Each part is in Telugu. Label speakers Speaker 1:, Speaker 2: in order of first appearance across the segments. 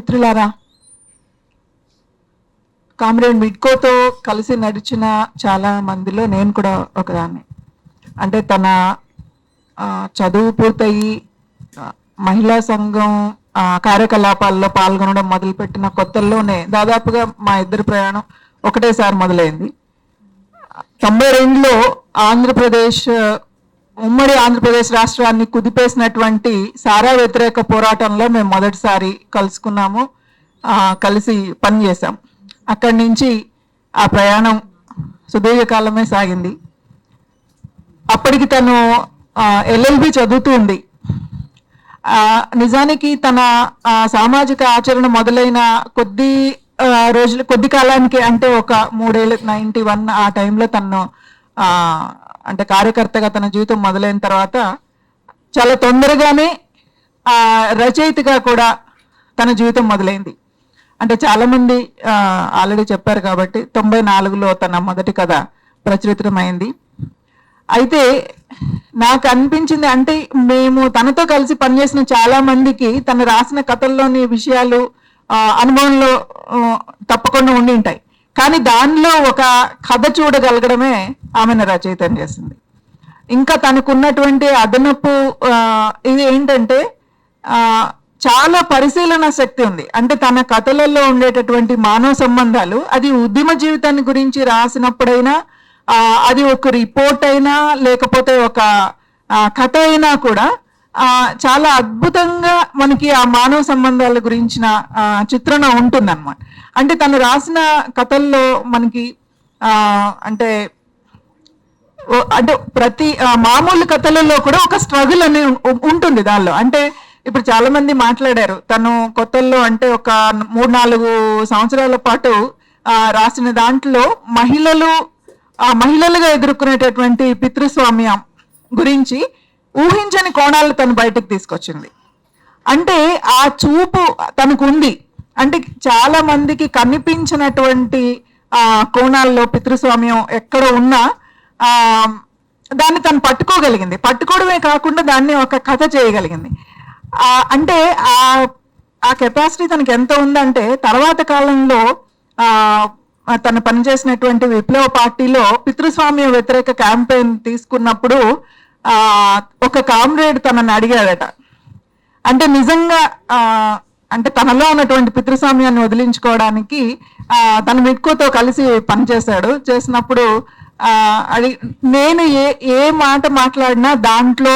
Speaker 1: మిత్రులారా కామ్రేడ్ మిడ్కోతో కలిసి నడిచిన చాలా మందిలో నేను కూడా ఒకదాన్ని. అంటే తన చదువు పూర్తయి మహిళా సంఘం కార్యకలాపాల్లో పాల్గొనడం మొదలుపెట్టిన కొత్తల్లోనే దాదాపుగా మా ఇద్దరి ప్రయాణం ఒకటేసారి మొదలైంది. తొంభై రెండులో ఆంధ్రప్రదేశ్ ఉమ్మడి ఆంధ్రప్రదేశ్ రాష్ట్రాన్ని కుదిపేసినటువంటి సారా వ్యతిరేక పోరాటంలో మేము మొదటిసారి కలుసుకున్నాము కలిసి పనిచేసాం అక్కడి నుంచి ఆ ప్రయాణం సుదీర్ఘకాలమే సాగింది. అప్పటికి తను ఎల్ఎల్బి చదువుతూ ఉంది. నిజానికి తన సామాజిక ఆచరణ మొదలైన కొద్ది రోజులు కొద్ది కాలానికి అంటే ఒక మూడేళ్ళు నైంటీ వన్ ఆ టైంలో తను అంటే కార్యకర్తగా తన జీవితం మొదలైన తర్వాత చాలా తొందరగానే రచయితగా కూడా తన జీవితం మొదలైంది. అంటే చాలామంది ఆల్రెడీ చెప్పారు కాబట్టి తొంభై నాలుగులో తన మొదటి కథ ప్రచురితమైంది. అయితే నాకు అనిపించింది అంటే మేము తనతో కలిసి పనిచేసిన చాలా మందికి తను రాసిన కథల్లోని విషయాలు అనుభవంలో తప్పకుండా ఉండి ఉంటాయి. కానీ దానిలో ఒక కథ చూడగలగడమే ఆమెను రచయితం చేసింది. ఇంకా తనకున్నటువంటి అదనపు ఇది ఏంటంటే చాలా పరిశీలన శక్తి ఉంది. అంటే తన కథలలో ఉండేటటువంటి మానవ సంబంధాలు అది ఉద్యమ జీవితాన్ని గురించి రాసినప్పుడైనా అది ఒక రిపోర్ట్ అయినా లేకపోతే ఒక కథ అయినా కూడా చాలా అద్భుతంగా మనకి ఆ మానవ సంబంధాల గురించిన చిత్రణ ఉంటుందన్నమాట. అంటే తను రాసిన కథల్లో మనకి అంటే అంటే ప్రతి మామూలు కథలలో కూడా ఒక స్ట్రగుల్ అనే ఉంటుంది దానిలో. అంటే ఇప్పుడు చాలా మంది మాట్లాడారు తను కొత్తల్లో అంటే ఒక మూడు నాలుగు సంవత్సరాల పాటు రాసిన దాంట్లో మహిళలు మహిళలుగా ఎదుర్కొనేటటువంటి పితృస్వామ్యం గురించి ఊహించని కోణాలు తను బయటకు తీసుకొచ్చింది. అంటే ఆ చూపు తనకు ఉంది అంటే చాలా మందికి కనిపించినటువంటి ఆ కోణాల్లో పితృస్వామ్యం ఎక్కడ ఉన్నా ఆ దాన్ని తను పట్టుకోగలిగింది. పట్టుకోవడమే కాకుండా దాన్ని ఒక కథ చేయగలిగింది. ఆ, అంటే ఆ ఆ కెపాసిటీ తనకి ఎంత ఉందంటే తర్వాత కాలంలో ఆ తను పనిచేసినటువంటి విప్లవ పార్టీలో పితృస్వామ్య వ్యతిరేక క్యాంపెయిన్ తీసుకున్నప్పుడు ఒక కామ్రేడ్ తనని అడిగాడట. అంటే నిజంగా అంటే తనలో ఉన్నటువంటి పితృస్వామ్యాన్ని వదిలించుకోవడానికి తన మిట్కోతో కలిసి పనిచేశాడు. చేసినప్పుడు అది నేను ఏ ఏ మాట మాట్లాడినా దాంట్లో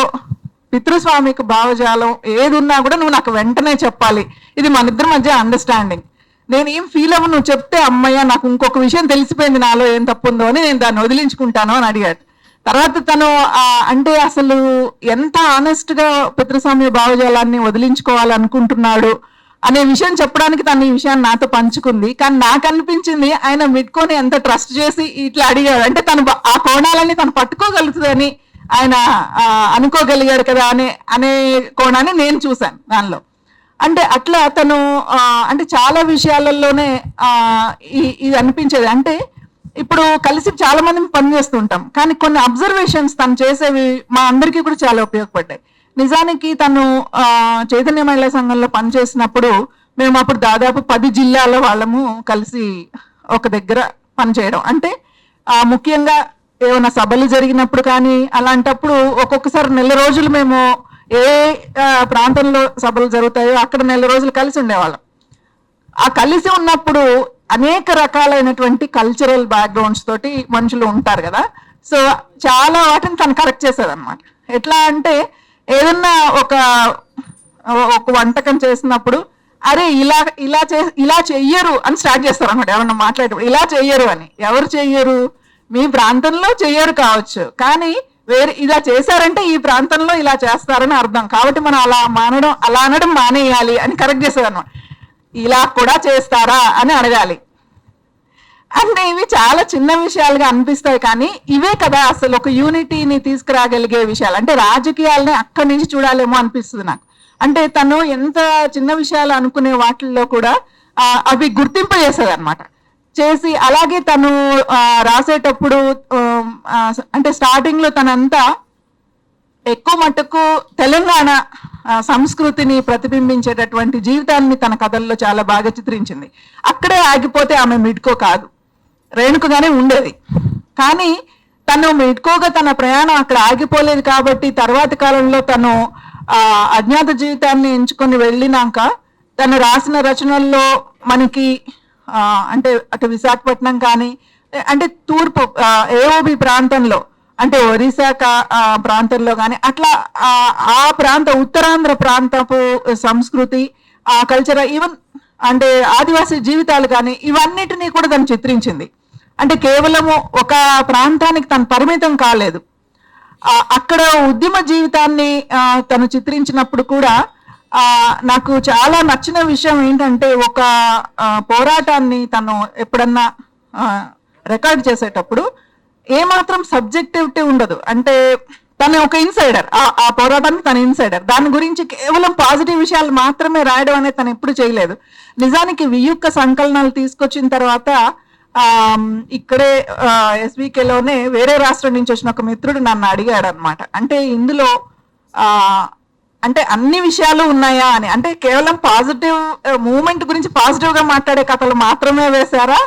Speaker 1: పితృస్వామిక భావజాలం ఏది ఉన్నా కూడా నువ్వు నాకు వెంటనే చెప్పాలి. ఇది మన ఇద్దరి మధ్య అండర్స్టాండింగ్ నేను ఏం ఫీల్ అవ్వ నువ్వు చెప్తే అమ్మయ్య నాకు ఇంకొక విషయం తెలిసిపోయింది నాలో ఏం తప్పు ఉందో అని నేను దాన్ని వదిలించుకుంటాను అని అడిగాడు. తర్వాత తను అంటే అసలు ఎంత ఆనెస్ట్గా పితృస్వామ్య భావజాలాన్ని వదిలించుకోవాలనుకుంటున్నాడు అనే విషయం చెప్పడానికి తను ఈ విషయాన్ని నాతో పంచుకుంది. కానీ నాకు అనిపించింది ఆయన మెట్టుకొని ఎంత ట్రస్ట్ చేసి ఇట్లా అడిగాడు. అంటే తను ఆ కోణాలన్నీ తను పట్టుకోగలుగుతుందని ఆయన అనుకోగలిగాడు కదా అనే అనే కోణాన్ని నేను చూశాను దానిలో. అంటే అట్లా తను అంటే చాలా విషయాలలోనే ఇది అనిపించేది. అంటే ఇప్పుడు కలిసి చాలా మంది పనిచేస్తుంటాం కానీ కొన్ని అబ్జర్వేషన్స్ తను చేసేవి మా అందరికీ కూడా చాలా ఉపయోగపడ్డాయి. నిజానికి తను చైతన్య మహిళా సంఘంలో పనిచేసినప్పుడు మేము అప్పుడు దాదాపు పది జిల్లాల వాళ్ళము కలిసి ఒక దగ్గర పనిచేయడం అంటే ముఖ్యంగా ఏమైనా సభలు జరిగినప్పుడు కానీ అలాంటప్పుడు ఒక్కొక్కసారి నెల రోజులు మేము ఏ ప్రాంతంలో సభలు జరుగుతాయో అక్కడ నెల రోజులు కలిసి ఉండేవాళ్ళం. ఆ కలిసి ఉన్నప్పుడు అనేక రకాలైనటువంటి కల్చరల్ బ్యాక్గ్రౌండ్స్ తోటి మనుషులు ఉంటారు కదా. సో చాలా వాటిని తను కరెక్ట్ చేసేది అనమాట ఎట్లా అంటే ఏదన్నా ఒక ఒక వంటకం చేసినప్పుడు అరే ఇలా ఇలా చే ఇలా చెయ్యరు అని స్టార్ట్ చేస్తారు అనమాట ఎవరన్నా మాట్లాడేటప్పుడు ఇలా చెయ్యరు అని. ఎవరు చెయ్యరు? మీ ప్రాంతంలో చెయ్యరు కావచ్చు. కానీ వేరే ఇలా చేశారంటే ఈ ప్రాంతంలో ఇలా చేస్తారని అర్థం. కాబట్టి మనం అలా మానడం అలా అనడం మానేయాలి అని కరెక్ట్ చేసేది అనమాట ఇలా కూడా చేస్తారా అని అడగాలి. అంటే ఇవి చాలా చిన్న విషయాలుగా అనిపిస్తాయి కానీ ఇవే కదా అసలు ఒక యూనిటీని తీసుకురాగలిగే విషయాలు. అంటే రాజకీయాలని అక్కడి నుంచి చూడాలేమో అనిపిస్తుంది నాకు. అంటే తను ఎంత చిన్న విషయాలు అనుకునే వాటిల్లో కూడా అవి గుర్తింపు చేసేది అనమాట చేసి అలాగే తను రాసేటప్పుడు అంటే స్టార్టింగ్లో తనంతా ఎక్కువ మటుకు తెలంగాణ సంస్కృతిని ప్రతిబింబించేటటువంటి జీవితాన్ని తన కథల్లో చాలా బాగా చిత్రించింది. అక్కడే ఆగిపోతే ఆమె మిడ్కో కాదు. రేణుకగానే ఉండేది. కానీ తను మిడ్కోగా తన ప్రయాణం అక్కడ ఆగిపోలేదు కాబట్టి తర్వాతి కాలంలో తను అజ్ఞాత జీవితాన్ని ఎంచుకొని వెళ్ళినాక తను రాసిన రచనల్లో మనకి అంటే అటు విశాఖపట్నం కానీ అంటే తూర్పు ఏఓబి ప్రాంతంలో అంటే ఒరిస్సా ప్రాంతంలో కానీ అట్లా ఆ ప్రాంత ఉత్తరాంధ్ర ప్రాంతపు సంస్కృతి ఆ కల్చర్ ఈవెన్ అంటే ఆదివాసీ జీవితాలు కానీ ఇవన్నిటినీ కూడా తను చిత్రించింది. అంటే కేవలము ఒక ప్రాంతానికి తను పరిమితం కాలేదు. అక్కడ ఉద్యమ జీవితాన్ని తను చిత్రించినప్పుడు కూడా నాకు చాలా నచ్చిన విషయం ఏంటంటే ఒక పోరాటాన్ని తను ఎప్పుడన్నా రికార్డ్ చేసేటప్పుడు ఏమాత్రం సబ్జెక్టివిటీ ఉండదు. అంటే తను ఒక ఇన్సైడర్. ఆ పోరాటానికి తన ఇన్సైడర్. దాని గురించి కేవలం పాజిటివ్ విషయాలు మాత్రమే రాయడం అనేది తను ఎప్పుడు చేయలేదు. నిజానికి వియుక్క సంకలనాలు తీసుకొచ్చిన తర్వాత ఆ, ఇక్కడే ఎస్వికేలోనే వేరే రాష్ట్రం నుంచి వచ్చిన ఒక మిత్రుడు నన్ను అడిగాడు అనమాట అంటే ఇందులో అంటే అన్ని విషయాలు ఉన్నాయా అని. అంటే కేవలం పాజిటివ్ మూమెంట్ గురించి పాజిటివ్గా మాట్లాడే కథలు మాత్రమే వేశారా?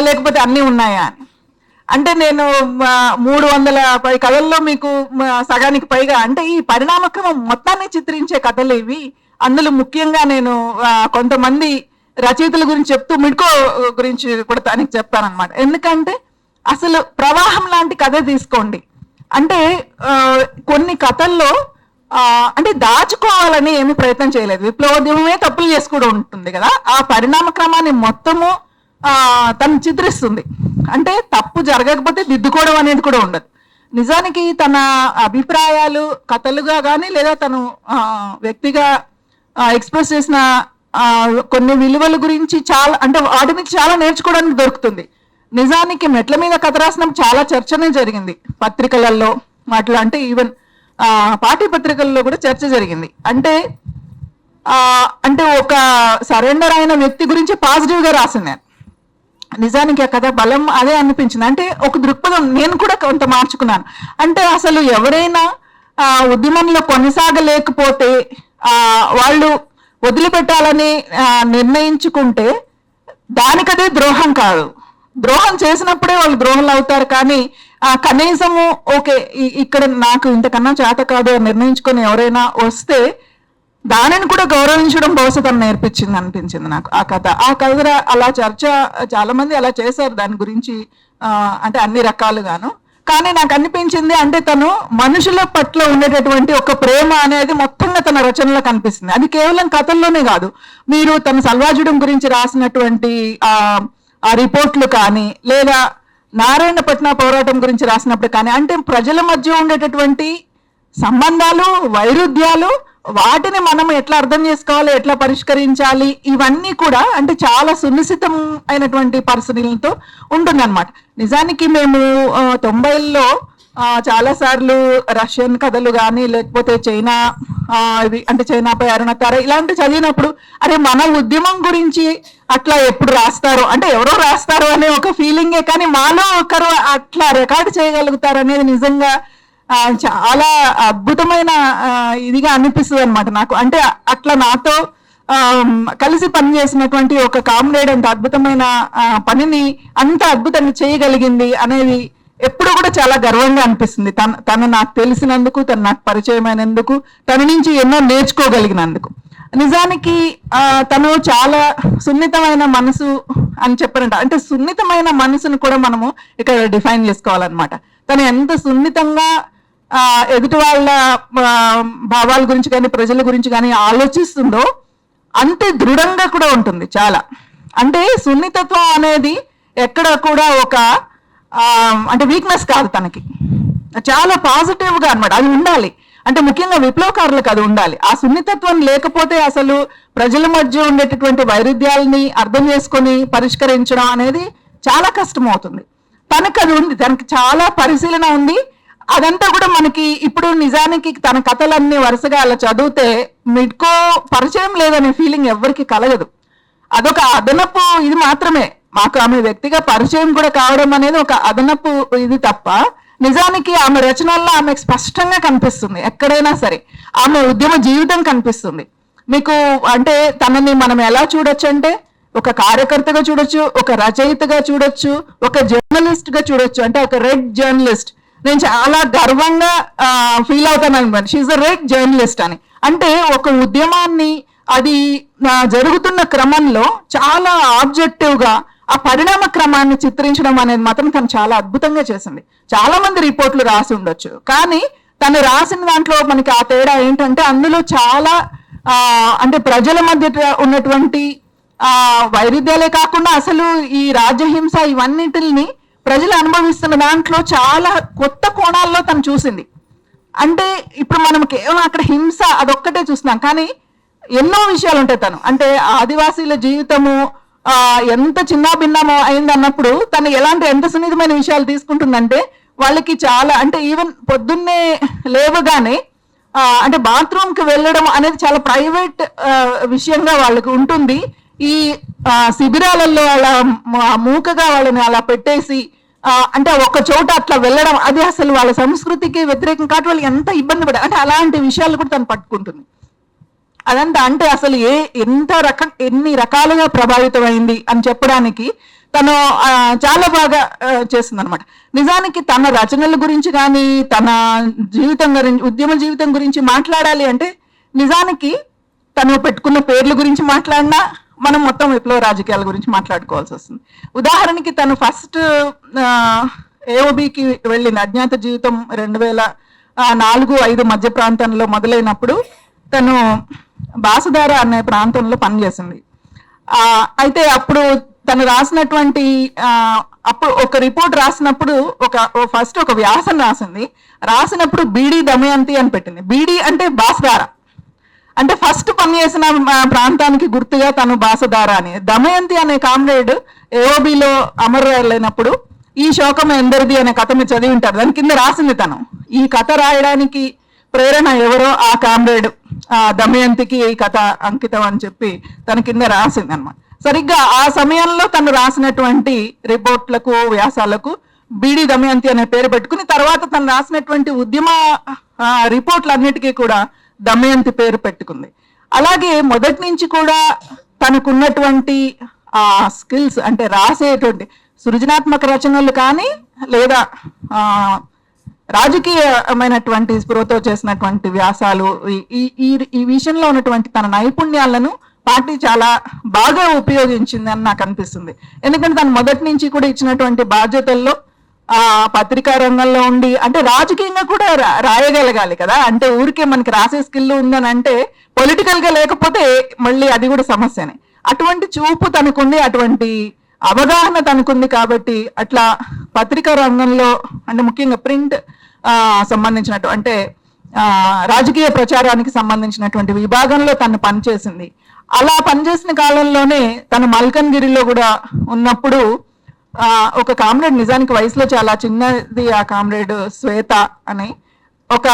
Speaker 1: లేకపోతే అన్నీ ఉన్నాయా అని. అంటే నేను మూడు వందల పై కథల్లో మీకు సగానికి పైగా అంటే ఈ పరిణామక్రమం మొత్తాన్ని చిత్రించే కథలు ఇవి. అందులో ముఖ్యంగా నేను కొంతమంది రచయితల గురించి చెప్తూ మిడ్కో గురించి కూడా తనకి చెప్తానమాట ఎందుకంటే అసలు ప్రవాహం లాంటి కథ తీసుకోండి. అంటే కొన్ని కథల్లో అంటే దాచుకోవాలని ఏమి ప్రయత్నం చేయలేదు. విప్లవోద్యమమే తప్పులు చేసి కూడా ఉంటుంది కదా. ఆ పరిణామ క్రమాన్ని మొత్తము తను చిత్రిస్తుంది. అంటే తప్పు జరగకపోతే దిద్దుకోవడం అనేది కూడా ఉండదు. నిజానికి తన అభిప్రాయాలు కథలుగా కానీ లేదా తను వ్యక్తిగా ఎక్స్ప్రెస్ చేసిన కొన్ని విలువల గురించి చాలా అంటే వాటి నుంచి చాలా నేర్చుకోవడానికి దొరుకుతుంది. నిజానికి మెట్ల మీద కథ రాసిన చాలా చర్చనే జరిగింది. పత్రికలలో వాటిలో అంటే ఈవెన్ పాఠ్యపత్రికల్లో కూడా చర్చ జరిగింది. అంటే అంటే ఒక సరెండర్ అయిన వ్యక్తి గురించి పాజిటివ్గా రాసింది నేను నిజానికి ఆ కథ బలం అదే అనిపించింది. అంటే ఒక దృక్పథం నేను కూడా కొంత మార్చుకున్నాను. అంటే అసలు ఎవరైనా ఆ, ఉద్యమంలో కొనసాగలేకపోతే ఆ, వాళ్ళు వదిలిపెట్టాలని నిర్ణయించుకుంటే దానికదే ద్రోహం కాదు. ద్రోహం చేసినప్పుడే వాళ్ళు ద్రోహులు అవుతారు కానీ ఆ కనీసము ఓకే ఇక్కడ నాకు ఇంతకన్నా చేత కాదు నిర్ణయించుకొని ఎవరైనా వస్తే దానిని కూడా గౌరవించడం బహుశా తను నేర్పించింది అనిపించింది నాకు ఆ కథ. ఆ కథ అలా చర్చ చాలా మంది అలా చేశారు దాని గురించి అంటే అన్ని రకాలుగాను. కానీ నాకు అనిపించింది అంటే తను మనుషుల పట్ల ఉండేటటువంటి ఒక ప్రేమ అనేది మొత్తంగా తన రచనలో కనిపిస్తుంది. అది కేవలం కథల్లోనే కాదు. మీరు తన సల్వాజుడం గురించి రాసినటువంటి ఆ ఆ రిపోర్ట్లు కానీ లేదా నారాయణపట్న పోరాటం గురించి రాసినప్పుడు కానీ అంటే ప్రజల మధ్య ఉండేటటువంటి సంబంధాలు వైరుధ్యాలు వాటిని మనం ఎట్లా అర్థం చేసుకోవాలి ఎట్లా పరిష్కరించాలి ఇవన్నీ కూడా అంటే చాలా సునిశ్చితం అయినటువంటి పరిస్థితులతో ఉంటుందన్నమాట. నిజానికి మేము తొంభైల్లో చాలా సార్లు రష్యన్ కథలు కానీ లేకపోతే చైనా ఇవి అంటే చైనాపై అరుణతార ఇలాంటి చదివినప్పుడు అరే మన ఉద్యమం గురించి అట్లా ఎప్పుడు రాస్తారు అంటే ఎవరో రాస్తారు అనే ఒక ఫీలింగే కానీ మాలో ఒకరు అట్లా రికార్డ్ చేయగలుగుతారు అనేది నిజంగా చాలా అద్భుతమైన ఇదిగా అనిపిస్తుంది అనమాట నాకు. అంటే అట్లా నాతో కలిసి పనిచేసినటువంటి ఒక కామ్రేడ్ అంత అద్భుతమైన పనిని అంత అద్భుతంగా చేయగలిగింది అనేది ఎప్పుడు కూడా చాలా గర్వంగా అనిపిస్తుంది. తన తను నాకు తెలిసినందుకు తను నాకు పరిచయమైనందుకు తన నుంచి ఎన్నో నేర్చుకోగలిగినందుకు. నిజానికి తను చాలా సున్నితమైన మనసు అని చెప్పనంట అంటే సున్నితమైన మనసును కూడా మనము ఇక్కడ డిఫైన్ చేసుకోవాలన్నమాట. తను ఎంత సున్నితంగా ఎదుటి వాళ్ళ భావాల గురించి కానీ ప్రజల గురించి కానీ ఆలోచిస్తుందో అంతే దృఢంగా కూడా ఉంటుంది చాలా. అంటే సున్నితత్వం అనేది ఎక్కడ కూడా ఒక అంటే వీక్నెస్ కాదు తనకి. చాలా పాజిటివ్గా అనమాట అది ఉండాలి. అంటే ముఖ్యంగా విప్లవకారులకు అది ఉండాలి. ఆ సున్నితత్వం లేకపోతే అసలు ప్రజల మధ్య ఉండేటటువంటి వైరుధ్యాలని అర్థం చేసుకొని పరిష్కరించడం అనేది చాలా కష్టం అవుతుంది తనకు అది ఉంది. తనకి చాలా పరిశీలన ఉంది. అదంతా కూడా మనకి ఇప్పుడు నిజానికి తన కథలన్నీ వరుసగా అలా చదివితే మిడ్కో పరిచయం లేదనే ఫీలింగ్ ఎవరికి కలగదు. అదొక అదనపు ఇది మాత్రమే. మాకు ఆమె వ్యక్తిగా పరిచయం కూడా కావడం అనేది ఒక అదనపు ఇది తప్ప నిజానికి ఆమె రచనల్లో ఆమె స్పష్టంగా కనిపిస్తుంది ఎక్కడైనా సరే. ఆమె ఉద్యమ జీవితం కనిపిస్తుంది. మీకు అంటే తనని మనం ఎలా చూడొచ్చు అంటే ఒక కార్యకర్తగా చూడొచ్చు ఒక రచయితగా చూడొచ్చు ఒక జర్నలిస్ట్గా చూడొచ్చు. అంటే ఒక రెడ్ జర్నలిస్ట్ నేను చాలా గర్వంగా ఫీల్ అవుతాను అనమాట. షీఈ్ అ రైట్ జర్నలిస్ట్ అని. అంటే ఒక ఉద్యమాన్ని అది జరుగుతున్న క్రమంలో చాలా ఆబ్జెక్టివ్గా ఆ పరిణామ క్రమాన్ని చిత్రించడం అనేది మాత్రం తను చాలా అద్భుతంగా చేసింది. చాలా మంది రిపోర్ట్లు రాసి ఉండొచ్చు. కానీ తను రాసిన దాంట్లో మనకి ఆ తేడా ఏంటంటే అందులో చాలా అంటే ప్రజల మధ్య ఉన్నటువంటి వైరుధ్యాలే కాకుండా అసలు ఈ రాజ్యహింస ఇవన్నిటిని ప్రజలు అనుభవిస్తున్న దాంట్లో చాలా కొత్త కోణాల్లో తను చూసింది. అంటే ఇప్పుడు మనం కేవలం అక్కడ హింస అదొక్కటే చూస్తున్నాం. కానీ ఎన్నో విషయాలు ఉంటాయి తను. అంటే ఆదివాసీల జీవితము ఎంత చిన్న భిన్నమో అయింది అన్నప్పుడు తను ఎలాంటి ఎంత సున్నితమైన విషయాలు తీసుకుంటుందంటే వాళ్ళకి చాలా అంటే ఈవెన్ పొద్దున్నే లేవగానే అంటే బాత్రూమ్కి వెళ్ళడం అనేది చాలా ప్రైవేట్ విషయంగా వాళ్ళకి ఉంటుంది. ఈ ఆ, శిబిరాలలో అలా మూకగా వాళ్ళని అలా పెట్టేసి అంటే ఒక చోట అట్లా వెళ్ళడం అది అసలు వాళ్ళ సంస్కృతికి వ్యతిరేకం కాబట్టి వాళ్ళు ఎంత ఇబ్బంది పడారు అంటే అలాంటి విషయాలు కూడా తను పట్టుకుంటుంది. అదంతా అంటే అసలు ఏ ఎంత రకం ఎన్ని రకాలుగా ప్రభావితమైంది అని చెప్పడానికి తను చాలా బాగా చేస్తుంది అనమాట నిజానికి తన రచనల గురించి కానీ తన జీవితం గురించి ఉద్యమ జీవితం గురించి మాట్లాడాలి అంటే నిజానికి తను పెట్టుకున్న పేర్ల గురించి మాట్లాడినా మనం మొత్తం విప్లవ రాజకీయాల గురించి మాట్లాడుకోవాల్సి వస్తుంది. ఉదాహరణకి తను ఫస్ట్ ఏఓబికి వెళ్ళిన అజ్ఞాత జీవితం రెండు వేల నాలుగు ఐదు మధ్య ప్రాంతంలో మొదలైనప్పుడు తను బాసదార అనే ప్రాంతంలో పనిచేసింది అయితే అప్పుడు తను రాసినటువంటి అప్పుడు ఒక రిపోర్ట్ రాసినప్పుడు ఒక ఫస్ట్ ఒక వ్యాసం రాసింది. రాసినప్పుడు బీడీ దమయంతి అని పెట్టింది. బీడీ అంటే బాసదార అంటే ఫస్ట్ పనిచేసిన ప్రాంతానికి గుర్తుగా తను బాసదార అని. దమయంతి అనే కామ్రేడ్ ఏఓబిలో అమరులైనప్పుడు ఈ శోకం ఎందరిది అనే కథ మీరు చదివి ఉంటారు. దాని కింద రాసింది తను. ఈ కథ రాయడానికి ప్రేరణ ఎవరో ఆ కామ్రేడ్ ఆ దమయంతికి ఈ కథ అంకితం అని చెప్పి తన కింద రాసింది అనమాట సరిగ్గా ఆ సమయంలో తను రాసినటువంటి రిపోర్ట్లకు వ్యాసాలకు బీడి దమయంతి అనే పేరు పెట్టుకుని తర్వాత తను రాసినటువంటి ఉద్యమ రిపోర్ట్లన్నిటికీ కూడా దమయంతి పేరు పెట్టుకుంది. అలాగే మొదటి నుంచి కూడా తనకున్నటువంటి ఆ స్కిల్స్ అంటే రాసేటువంటి సృజనాత్మక రచనలు కానీ లేదా రాజకీయమైనటువంటి స్పృహతో చేసినటువంటి వ్యాసాలు ఈ- ఈ ఈ ఈ విషయంలో ఉన్నటువంటి తన నైపుణ్యాలను పార్టీ చాలా బాగా ఉపయోగించింది అని నాకు అనిపిస్తుంది. ఎందుకంటే తను మొదటి నుంచి కూడా ఇచ్చినటువంటి బాధ్యతల్లో ఆ పత్రికా రంగంలో ఉండి అంటే రాజకీయంగా కూడా రాయగలగాలి కదా. అంటే ఊరికే మనకి రాసే స్కిల్ ఉందని అంటే పొలిటికల్గా లేకపోతే మళ్ళీ అది కూడా సమస్యనే. అటువంటి చూపు తనకుంది అటువంటి అవగాహన తనకుంది కాబట్టి అట్లా పత్రికా రంగంలో అంటే ముఖ్యంగా ప్రింట్ సంబంధించినట్టు అంటే రాజకీయ ప్రచారానికి సంబంధించినటువంటి విభాగంలో తను పనిచేసింది. అలా పనిచేసిన కాలంలోనే తను మల్కన్గిరిలో కూడా ఉన్నప్పుడు ఒక కామ్రేడ్ నిజానికి వయసులో చాలా చిన్నది ఆ కామ్రేడ్ శ్వేత అని. ఒక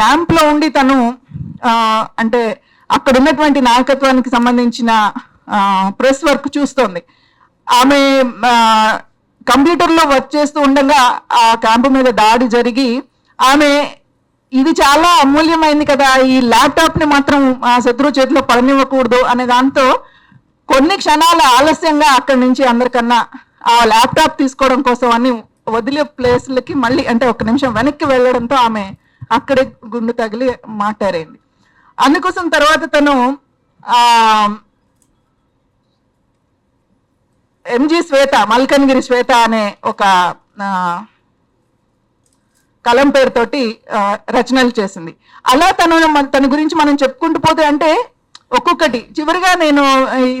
Speaker 1: క్యాంప్లో ఉండి తను అంటే అక్కడ ఉన్నటువంటి నాయకత్వానికి సంబంధించిన ప్రెస్ వర్క్ చూస్తోంది. ఆమె కంప్యూటర్లో వర్క్ చేస్తూ ఉండగా ఆ క్యాంపు మీద దాడి జరిగి ఆమె ఇది చాలా అమూల్యమైంది కదా ఈ ల్యాప్టాప్ని మాత్రం ఆ శత్రువు చేతిలో పడనివ్వకూడదు అనే దాంతో కొన్ని క్షణాల ఆలస్యంగా అక్కడి నుంచి అందరికన్నా ఆ ల్యాప్టాప్ తీసుకోవడం కోసం అని వదిలే ప్లేస్లకి మళ్ళీ అంటే ఒక నిమిషం వెనక్కి వెళ్ళడంతో ఆమె అక్కడే గుండు తగిలి మాట్లాడైంది. అందుకోసం తర్వాత తను ఎంజి శ్వేత మల్కన్గిరి శ్వేత అనే ఒక కలం పేరుతోటి రచనలు చేసింది. అలా తను తన గురించి మనం చెప్పుకుంటూ పోతే అంటే ఒక్కొక్కటి. చివరిగా నేను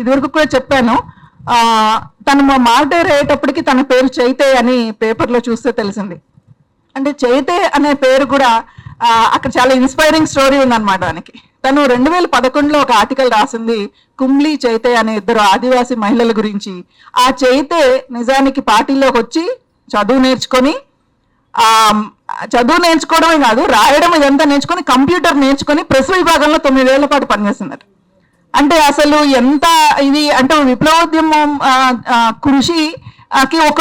Speaker 1: ఇదివరకు కూడా చెప్పాను తను మా అయ్యేటప్పటికి తన పేరు చైతే అని పేపర్లో చూస్తే తెలిసింది. అంటే చైతే అనే పేరు కూడా అక్కడ చాలా ఇన్స్పైరింగ్ స్టోరీ ఉందన్నమాట దానికి. తను రెండు వేల పదకొండులో ఒక ఆర్టికల్ రాసింది కుంబ్లీ చైతే అనే ఇద్దరు ఆదివాసీ మహిళల గురించి. ఆ చైతే నిజానికి పార్టీలోకి వచ్చి చదువు నేర్చుకొని చదువు నేర్చుకోవడమే కాదు రాయడం ఇదంతా నేర్చుకొని కంప్యూటర్ నేర్చుకొని ప్రెస్ విభాగంలో తొమ్మిదేళ్ళ పాటు పనిచేస్తున్నారు. అంటే అసలు ఎంత ఇది అంటే విప్లవోద్యమం కృషికి ఒక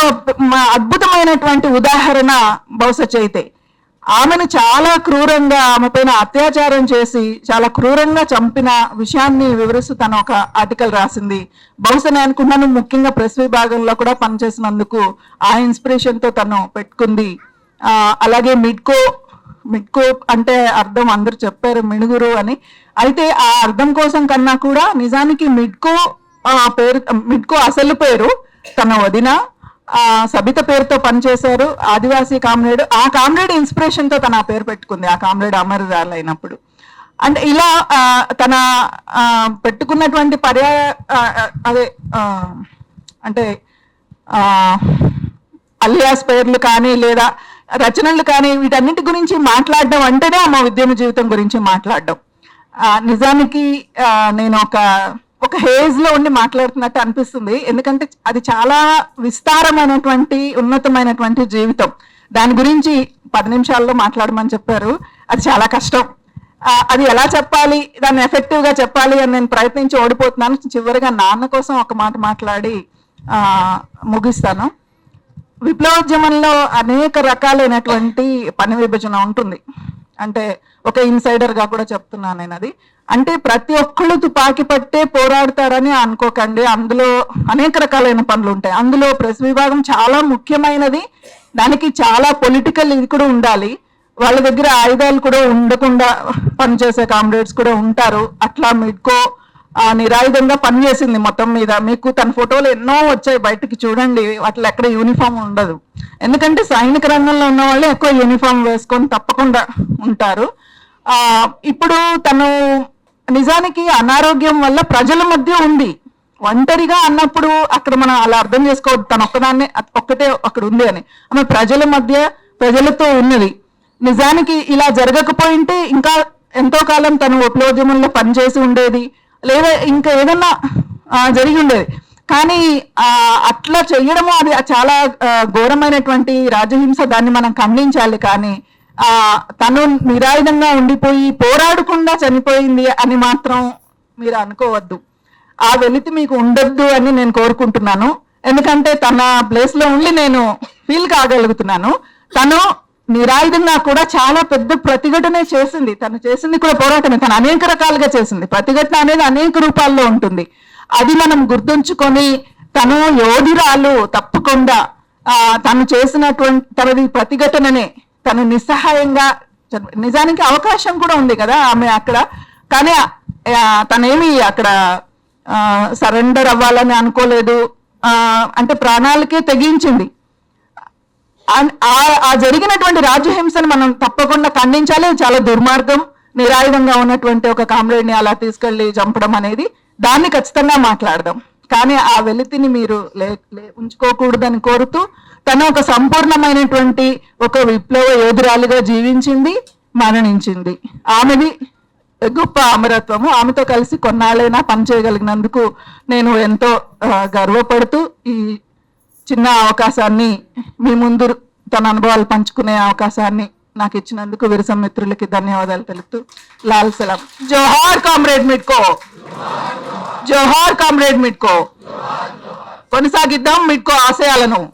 Speaker 1: అద్భుతమైనటువంటి ఉదాహరణ బహుశా చైతే. ఆమెను చాలా క్రూరంగా ఆమె పైన అత్యాచారం చేసి చాలా క్రూరంగా చంపిన విషయాన్ని వివరిస్తూ తను ఒక ఆర్టికల్ రాసింది. బహుశా నేను అనుకున్నాను ముఖ్యంగా ప్రెస్ విభాగంలో కూడా పనిచేసినందుకు ఆ ఇన్స్పిరేషన్తో తను పెట్టుకుంది. అలాగే మిడ్కో మిడ్కో అంటే అర్థం అందరూ చెప్పారు మిణుగురు అని. అయితే ఆ అర్థం కోసం కన్నా కూడా నిజానికి మిడ్కో ఆ, పేరు మిడ్కో అసలు పేరు తన వదిన ఆ, సబిత పేరుతో పనిచేశారు ఆదివాసీ కామ్రేడ్. ఆ కామ్రేడ్ ఇన్స్పిరేషన్తో తన ఆ పేరు పెట్టుకుంది ఆ కామ్రేడ్ అమరరాలు అయినప్పుడు. అంటే ఇలా తన పెట్టుకున్నటువంటి పర్యాయ అదే అంటే ఆ, అలియాస్ పేర్లు కానీ లేదా రచనలు కానీ వీటన్నిటి గురించి మాట్లాడడం అంటేనే మా ఉద్యమ జీవితం గురించి మాట్లాడడం. నిజానికి నేను ఒక ఒక హేజ్లో ఉండి మాట్లాడుతున్నట్టు అనిపిస్తుంది. ఎందుకంటే అది చాలా విస్తారమైనటువంటి ఉన్నతమైనటువంటి జీవితం. దాని గురించి పది నిమిషాల్లో మాట్లాడమని చెప్పారు. అది చాలా కష్టం. అది ఎలా చెప్పాలి? దాన్ని ఎఫెక్టివ్గా చెప్పాలి అని నేను ప్రయత్నించి ఓడిపోతున్నాను. చివరిగా నాన్న కోసం ఒక మాట మాట్లాడి ముగిస్తాను. విప్లవోద్యమంలో అనేక రకాలైనటువంటి పని విభజన ఉంటుంది. అంటే ఒక ఇన్సైడర్గా కూడా చెప్తున్నాను నేను అది. అంటే ప్రతి ఒక్కళ్ళు తుపాకీ పట్టే పోరాడతారని అనుకోకండి. అందులో అనేక రకాలైన పనులు ఉంటాయి. అందులో ప్రెస్ విభాగం చాలా ముఖ్యమైనది. దానికి చాలా పొలిటికల్ ఇది కూడా ఉండాలి. వాళ్ళ దగ్గర ఆయుధాలు కూడా ఉండకుండా పనిచేసే కామ్రేడ్స్ కూడా ఉంటారు. అట్లా మిడ్కో నిరాయుధంగా పనిచేసింది మొత్తం మీద. మీకు తన ఫోటోలు ఎన్నో వచ్చాయి బయటకి చూడండి. అట్లా ఎక్కడ యూనిఫామ్ ఉండదు. ఎందుకంటే సైనిక రంగంలో ఉన్న వాళ్ళు ఎక్కువ యూనిఫామ్ వేసుకొని తప్పకుండా ఉంటారు. ఆ ఇప్పుడు తను నిజానికి అనారోగ్యం వల్ల ప్రజల మధ్య ఉంది. ఒంటరిగా అన్నప్పుడు అక్కడ మనం అలా అర్థం చేసుకోవద్దు. తను ఒక్కదాన్నే ఒక్కటే అక్కడ ఉంది అని. ఆమె ప్రజల మధ్య ప్రజలతో ఉన్నది. నిజానికి ఇలా జరగకపోయింటే ఇంకా ఎంతో కాలం తను విప్లవోద్యమంలో పనిచేసి ఉండేది. లేదా ఇంకా ఏదన్నా జరిగి ఉండేది. కానీ అట్లా చేయడము అది చాలా ఘోరమైనటువంటి రాజహింస దాన్ని మనం ఖండించాలి. కానీ ఆ తను నిరాయుధంగా ఉండిపోయి పోరాడకుండా చనిపోయింది అని మాత్రం మీరు అనుకోవద్దు. ఆ వెలితి మీకు ఉండొద్దు అని నేను కోరుకుంటున్నాను. ఎందుకంటే తన ప్లేస్లో ఉండి నేను ఫీల్ కాగలుగుతున్నాను. తను నిరాయుధంగా కూడా చాలా పెద్ద ప్రతిఘటనే చేసింది. తను చేసింది కూడా పోరాటమే. తను అనేక రకాలుగా చేసింది. ప్రతిఘటన అనేది అనేక రూపాల్లో ఉంటుంది. అది మనం గుర్తుంచుకొని తను యోధురాలు తప్పకుండా ఆ, తను చేసినటువంటి తనది ప్రతిఘటననే తను నిస్సహాయంగా నిజానికి అవకాశం కూడా ఉంది కదా ఆమె అక్కడ. కానీ తనేమి అక్కడ సరెండర్ అవ్వాలని అనుకోలేదు. ఆ, అంటే ప్రాణాలకే తెగించింది. ఆ- ఆ జరిగినటువంటి రాజ్యహింసను మనం తప్పకుండా ఖండించాలి. చాలా దుర్మార్గం నిరాయుధంగా ఉన్నటువంటి ఒక కామ్రేడ్ని అలా తీసుకెళ్ళి చంపడం అనేది దాన్ని ఖచ్చితంగా మాట్లాడదాం. కానీ ఆ వెలితిని మీరు లే ఉంచుకోకూడదని కోరుతూ తను ఒక సంపూర్ణమైనటువంటి ఒక విప్లవ యోధురాలుగా జీవించింది మరణించింది. ఆమెది గొప్ప అమరత్వము. ఆమెతో కలిసి కొన్నాళ్ళైనా పనిచేయగలిగినందుకు నేను ఎంతో గర్వపడుతూ ఈ చిన్న అవకాశాన్ని మీ ముందు తన అనుభవాలు పంచుకునే అవకాశాన్ని నాకు ఇచ్చినందుకు విరసం మిత్రులకి ధన్యవాదాలు తెలుపుతూ లాల్ సలాం. జోహార్ కామ్రేడ్ మిట్కో. జోహార్ కామ్రేడ్ మిట్కో. కొనసాగిద్దాం మిట్కో ఆశయాలను.